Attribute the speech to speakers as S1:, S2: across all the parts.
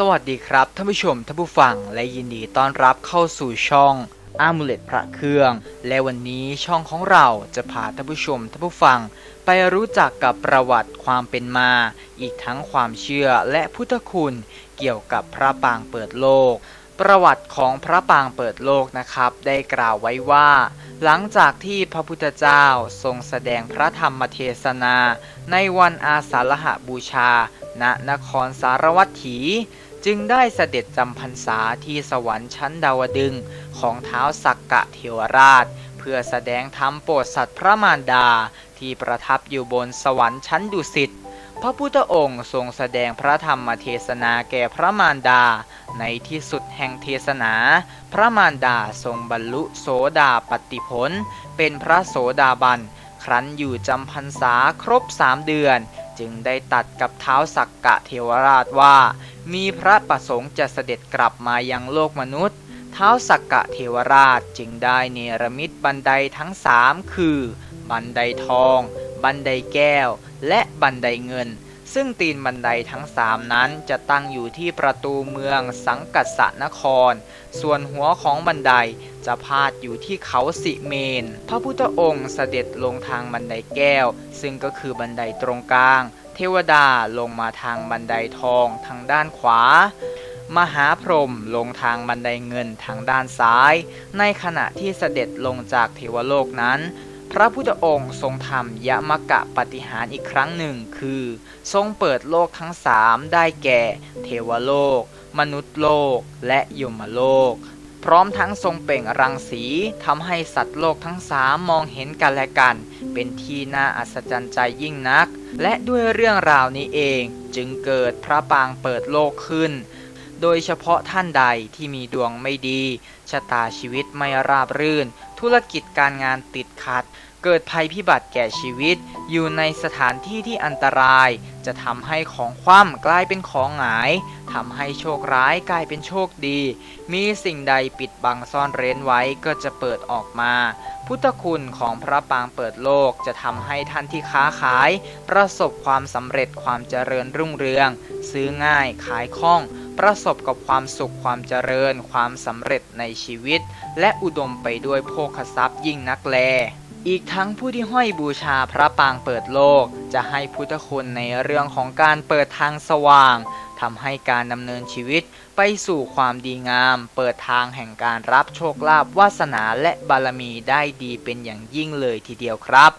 S1: สวัสดีครับท่านผู้ชมท่านผู้ฟังและยินดีต้อนรับเข้าสู่ช่องอามูเลตพระเครื่อง และวันนี้ช่องของเราจะพาท่านผู้ชมท่านผู้ฟัง ไปรู้จักกับประวัติความเป็นมา อีกทั้งความเชื่อและพุทธคุณเกี่ยวกับพระปางเปิดโลก ประวัติของพระปางเปิดโลกนะครับ ได้กล่าวไว้ว่า หลังจากที่พระพุทธเจ้าทรงแสดงพระธรรมเทศนา ในวันอาสาฬหบูชา ณนครสารวัตถี จึงได้เสด็จจำพรรษาที่สวรรค์ชั้นดาวดึงของเท้าสักกะเทวราช เพื่อแสดงธรรมโปรดสัตว์พระมารดาที่ประทับอยู่บนสวรรค์ชั้นดุสิต พระพุทธองค์ทรงแสดงพระธรรมเทศนาแก่พระมารดา ในที่สุดแห่งเทศนา พระมารดาทรงบรรลุโสดาปติผล เป็นพระโสดาบัน ครั้นอยู่จำพรรษาครบสามเดือน จึงได้ตัดกับเท้าสักกะเทวราชว่า มีพระประสงค์จะเสด็จกลับมายังโลกมนุษย์เท้าวสักกะเทวราชจึงได้เนรมิตบันไดทั้งสามคือ บันไดทอง บันไดแก้ว และบันไดเงิน ซึ่งตีนบันไดทั้งสามนั้นจะตั้งอยู่ที่ประตูเมืองสังกัสสนคร ส่วนหัวของบันไดจะพาดอยู่ที่เขาสิเมน พระพุทธองค์เสด็จลงทางบันไดแก้ว ซึ่งก็คือบันไดตรงกลาง เทวดาลงมาทางบันไดทองทางด้านขวามหาพรหมลงทางบันไดเงินทางด้านซ้าย ในขณะที่เสด็จลงจากเทวโลกนั้น พระพุทธองค์ทรงทำยมกะปฏิหารอีกครั้งหนึ่งคือ ทรงเปิดโลกทั้งสามได้แก่ เทวโลก มนุษย์โลก และยมโลก พร้อมทั้งทรงเปล่งรังสีทำให้สัตว์โลกทั้งสามมองเห็นกันและกัน เป็นที่น่าอัศจรรย์ใจยิ่งนัก และด้วยเรื่องราวนี้เอง จึงเกิดพระปางเปิดโลกขึ้น โดยเฉพาะท่านใดที่มีดวงไม่ดี ชะตาชีวิตไม่ราบรื่น ธุรกิจการงานติดขัด เกิดภัยพิบัติแก่ชีวิต อยู่ในสถานที่ที่อันตราย จะทำให้ของคว่ำกลายเป็นของหงายทำให้โชคร้ายกลายเป็นโชคดี มีสิ่งใดปิดบังซ่อนเร้นไว้ก็จะเปิดออกมา พุทธคุณของพระปางเปิดโลกจะทำให้ท่านที่ค้าขาย ประสบความสำเร็จความเจริญรุ่งเรือง ซื้อง่ายขายคล่อง ประสบกับความสุขความเจริญ ความสำเร็จในชีวิต และอุดมไปด้วยโภคทรัพย์ยิ่งนักแล อีกทั้งผู้ที่ห้อยบูชาพระปางเปิดโลก จะให้พุทธคุณในเรื่องของการเปิดทางสว่างทำให้การดำเนินชีวิตไปสู่ความดีงาม เปิดทางแห่งการรับโชคลาภวาสนาและบารมีได้ดีเป็นอย่างยิ่งเลยทีเดียวครับ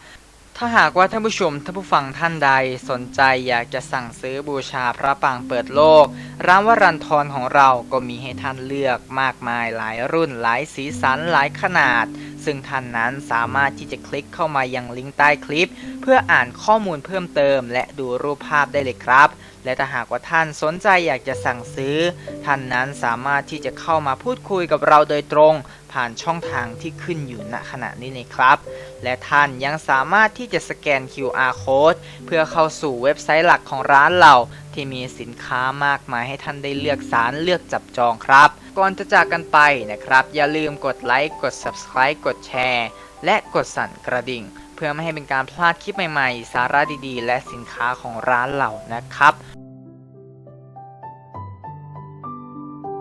S1: ถ้าหากว่าท่านผู้ชมท่านผู้ฟังท่านใดสนใจอยากจะสั่งซื้อบูชาพระปางเปิดโลก ร้านวรันทรของเราก็มีให้ท่านเลือกมากมายหลายรุ่นหลายสีสันหลายขนาด ซึ่งท่านนั้นสามารถที่จะคลิกเข้ามายังลิงก์ใต้คลิป เพื่ออ่านข้อมูลเพิ่มเติม และดูรูปภาพได้เลยครับ และถ้าหากว่าท่านสนใจอยากจะสั่งซื้อ ท่านนั้นสามารถที่จะเข้ามาพูดคุยกับเราโดยตรง ผ่านช่องทางที่ขึ้นอยู่ณขณะนี้เลยครับ และท่านยังสามารถที่จะสแกน QR code เพื่อเข้าสู่เว็บไซต์หลักของร้านเราที่มีสินค้ามากมายให้ท่านได้เลือกสารเลือกจับจองครับ ก่อนจะจากกันไปนะครับ อย่าลืมกดไลค์ กด Subscribe กดแชร์ และกดสั่นกระดิ่ง เพื่อไม่ให้เป็นการพลาดคลิปใหม่ๆ สาระดีๆ และสินค้าของร้านเรานะครับ